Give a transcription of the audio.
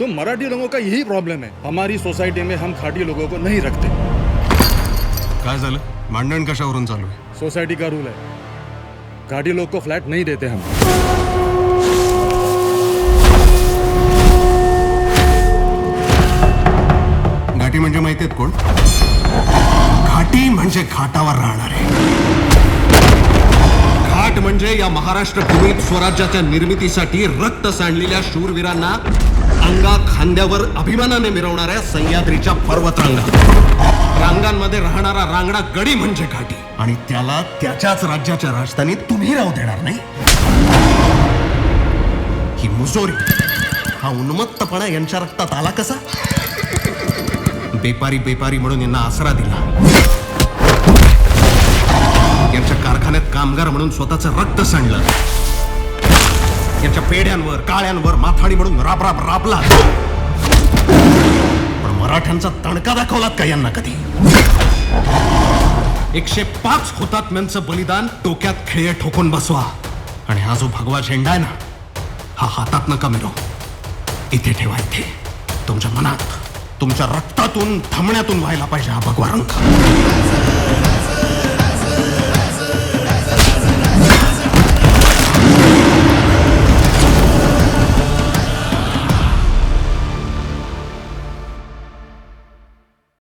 तो मराठी लोगों का यही प्रॉब्लम है। हमारी सोसाइटी में हम खाटी लोगों को नहीं रखते। काय झालं? मांडण कशावरून चालू आहे? सोसाइटी का रूल है। घाटी लोग को फ्लैट नहीं देते हम। घाटी म्हणजे माहिती आहेत कोण? घाटी म्हणजे घाटावर राहणारे। घाट म्हणजे या महाराष्ट्र भूमीत स्वराज्याच्या निर्मितीसाठी रक्त सांडलेल्या शूरवीरांना अंगा खांद्यावर अभिमानाने मिरवणाऱ्या सह्याद्रीच्या पर्वतरांगा. रांगांमध्ये राहणारा रांगडा गडी म्हणजे घाटी. आणि त्याला त्याच्याच राज्याच्या राजधानीत तुम्ही राहू देणार नाही. ही मुजोरी हा उन्मत्तपणा यांच्या रक्तात आला कसा? बेपारी बेपारी म्हणून यांना आसरा दिला. यांच्या कारखान्यात कामगार म्हणून स्वतःचं रक्त सांडलं. यांच्या पेड्यांवर काळ्यांवर माथाडी म्हणून राब राबला. पण मराठ्यांचा तणका दाखवलात का यांना कधी? एकशे पाच हुतात्म्यांचं बलिदान डोक्यात खेळ ठोकून बसवा. आणि हा जो भगवा झेंडा आहे ना हा हातात नका मिरव. इथे ठेवा इथे. तुमच्या मनात तुमच्या रक्तातून थमण्यातून व्हायला पाहिजे हा भगवा रंग.